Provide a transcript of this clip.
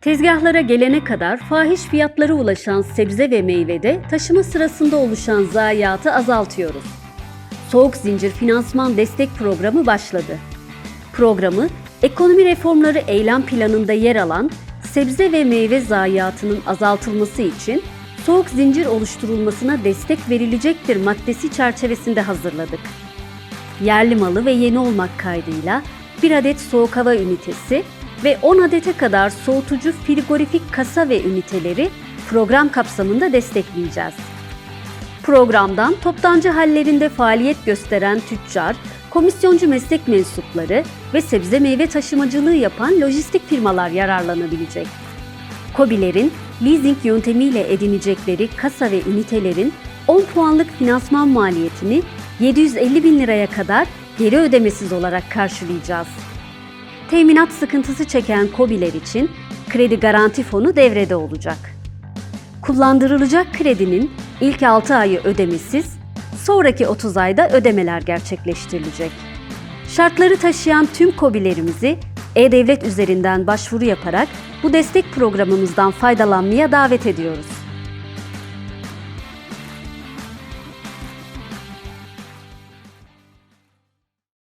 Tezgahlara gelene kadar fahiş fiyatlara ulaşan sebze ve meyvede taşıma sırasında oluşan zayiatı azaltıyoruz. Soğuk Zincir Finansman Destek Programı başladı. Programı, ekonomi reformları eylem planında yer alan sebze ve meyve zayiatının azaltılması için soğuk zincir oluşturulmasına destek verilecektir maddesi çerçevesinde hazırladık. Yerli malı ve yeni olmak kaydıyla bir adet soğuk hava ünitesi ve 10 adete kadar soğutucu frigorifik kasa ve üniteleri program kapsamında destekleyeceğiz. Programdan toptancı hallerinde faaliyet gösteren tüccar, komisyoncu meslek mensupları ve sebze meyve taşımacılığı yapan lojistik firmalar yararlanabilecek. KOBİ'lerin leasing yöntemiyle edinecekleri kasa ve ünitelerin 10 puanlık finansman maliyetini 750 bin liraya kadar geri ödemesiz olarak karşılayacağız. Teminat sıkıntısı çeken KOBİ'ler için kredi garanti fonu devrede olacak. Kullandırılacak kredinin ilk 6 ayı ödemesiz, sonraki 30 ayda ödemeler gerçekleştirilecek. Şartları taşıyan tüm KOBİ'lerimizi e-Devlet üzerinden başvuru yaparak bu destek programımızdan faydalanmaya davet ediyoruz.